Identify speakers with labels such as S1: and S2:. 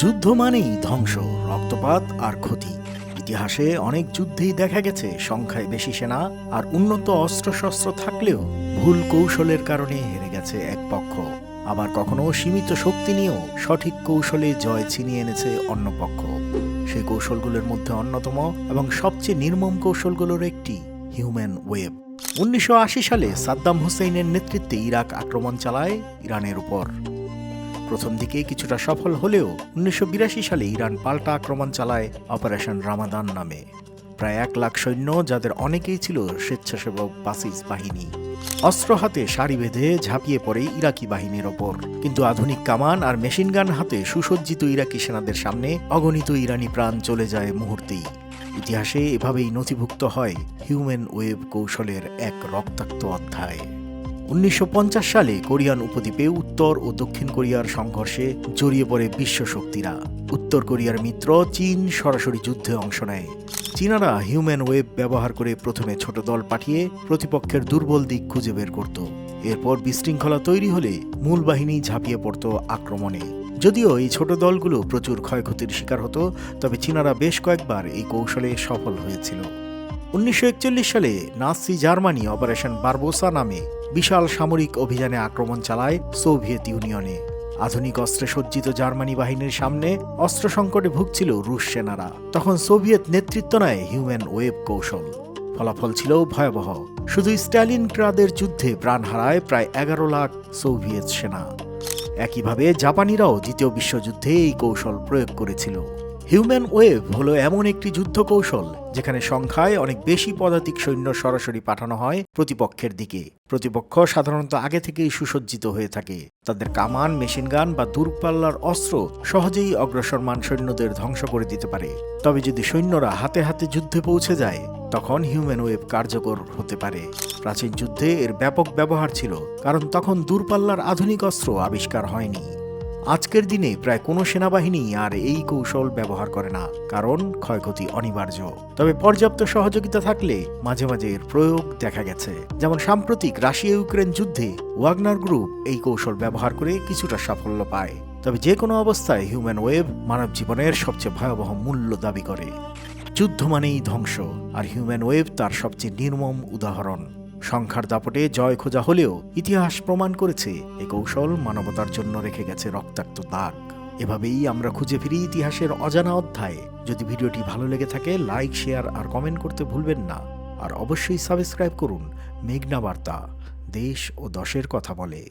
S1: যুদ্ধ মানেই ধ্বংস, রক্তপাত আর ক্ষতি। ইতিহাসে অনেক যুদ্ধেই দেখা গেছে সংখ্যায় বেশি সেনা আর উন্নত অস্ত্রশস্ত্র থাকলেও ভুল কৌশলের কারণে হেরে গেছে এক পক্ষ। আবার কখনো সীমিত শক্তি নিয়েও সঠিক কৌশলে জয় ছিনিয়ে এনেছে অন্য পক্ষ। সেই কৌশলগুলোর মধ্যে অন্যতম এবং সবচেয়ে নির্মম কৌশলগুলোর একটি হিউম্যান ওয়েব। উনিশশো আশি সালে সাদ্দাম হুসেইনের নেতৃত্বে ইরাক আক্রমণ চালায় ইরানের উপর। প্রথম দিকে কিছুটা সফল হলেও উনিশশো বিরাশি সালে ইরান পাল্টা আক্রমণ চালায় অপারেশন রামাদান নামে। প্রায় এক লাখ সৈন্য, যাদের অনেকেই ছিল স্বেচ্ছাসেবক বাসিস বাহিনী, অস্ত্র হাতে সারি বেঁধে ঝাঁপিয়ে পড়ে ইরাকি বাহিনীর ওপর। কিন্তু আধুনিক কামান আর মেশিনগান হাতে সুসজ্জিত ইরাকি সেনাদের সামনে অগণিত ইরানি প্রাণ চলে যায় মুহূর্তেই। ইতিহাসে এভাবেই নথিভুক্ত হয় হিউম্যান ওয়েব কৌশলের এক রক্তাক্ত অধ্যায়। উনিশশো পঞ্চাশ সালে কোরিয়ান উপদ্বীপে উত্তর ও দক্ষিণ কোরিয়ার সংঘর্ষে জড়িয়ে পড়ে বিশ্ব শক্তিরা উত্তর কোরিয়ার মিত্র চীন সরাসরি যুদ্ধে অংশ নেয়। চীনারা হিউম্যান ওয়েব ব্যবহার করে প্রথমে ছোট দল পাঠিয়ে প্রতিপক্ষের দুর্বল দিক খুঁজে বের করত। এরপর বিশৃঙ্খলা তৈরি হলে মূল বাহিনী ঝাঁপিয়ে পড়ত আক্রমণে। যদিও এই ছোট দলগুলো প্রচুর ক্ষয়ক্ষতির শিকার হতো, তবে চীনারা বেশ কয়েকবার এই কৌশলে সফল হয়েছিল। উনিশশো একচল্লিশ সালে নাসি জার্মানি অপারেশন বারবোসা নামে বিশাল সামরিক অভিযানে আক্রমণ চালায় সোভিয়েত ইউনিয়নে। আধুনিক অস্ত্রে সজ্জিত জার্মানি বাহিনীর সামনে অস্ত্র সংকটে ভুগছিল রুশ সেনারা। তখন সোভিয়েত নেতৃত্ব নেয় হিউম্যান ওয়েব কৌশল। ফলাফল ছিল ভয়াবহ। শুধু স্ট্যালিন ক্রাদের যুদ্ধে প্রাণ হারায় প্রায় এগারো লাখ সোভিয়েত সেনা। একইভাবে জাপানিরাও দ্বিতীয় বিশ্বযুদ্ধে এই কৌশল প্রয়োগ করেছিল। হিউম্যান ওয়েভ হলো এমন একটি যুদ্ধ কৌশল যেখানে সংখ্যায় অনেক বেশি পদাতিক সৈন্য সরাসরি পাঠানো হয় প্রতিপক্ষের দিকে। প্রতিপক্ষ সাধারণত আগে থেকেই সুসজ্জিত হয়ে থাকে। তাদের কামান মেশিনগান বা দূরপাল্লার অস্ত্র সহজেই অগ্রসরমান সৈন্যদের ধ্বংস করে দিতে পারে। তবে যদি সৈন্যরা হাতে হাতে যুদ্ধে পৌঁছে যায়, তখন হিউম্যান ওয়েব কার্যকর হতে পারে। প্রাচীন যুদ্ধে এর ব্যাপক ব্যবহার ছিল, কারণ তখন দূরপাল্লার আধুনিক অস্ত্র আবিষ্কার হয়নি। আজকের দিনে প্রায় কোনো সেনাবাহিনী আর এই কৌশল ব্যবহার করে না, কারণ ক্ষয়ক্ষতি অনিবার্য। তবে পর্যাপ্ত সহযোগিতা থাকলে মাঝে মাঝে এর প্রয়োগ দেখা গেছে। যেমন সাম্প্রতিক রাশিয়া ইউক্রেন যুদ্ধে ওয়াগনার গ্রুপ এই কৌশল ব্যবহার করে কিছুটা সাফল্য পায়। তবে যে কোনো অবস্থায় হিউম্যান ওয়েব মানব জীবনের সবচেয়ে ভয়াবহ মূল্য দাবি করে। যুদ্ধ মানেই ধ্বংস, আর হিউম্যান ওয়েব তার সবচেয়ে নির্মম উদাহরণ। সংখ্যার দাপটে জয় খোঁজা হলেও ইতিহাস প্রমাণ করেছে, এ কৌশল মানবতার জন্য রেখে গেছে রক্তাক্ত দাগ এভাবেই আমরা খুঁজে ফিরি ইতিহাসের অজানা অধ্যায়ে। যদি ভিডিওটি ভালো লেগে থাকে, লাইক, শেয়ার আর কমেন্ট করতে ভুলবেন না। আর অবশ্যই সাবস্ক্রাইব করুন মেঘনা বার্তা। দেশ ও দশের কথা বলে।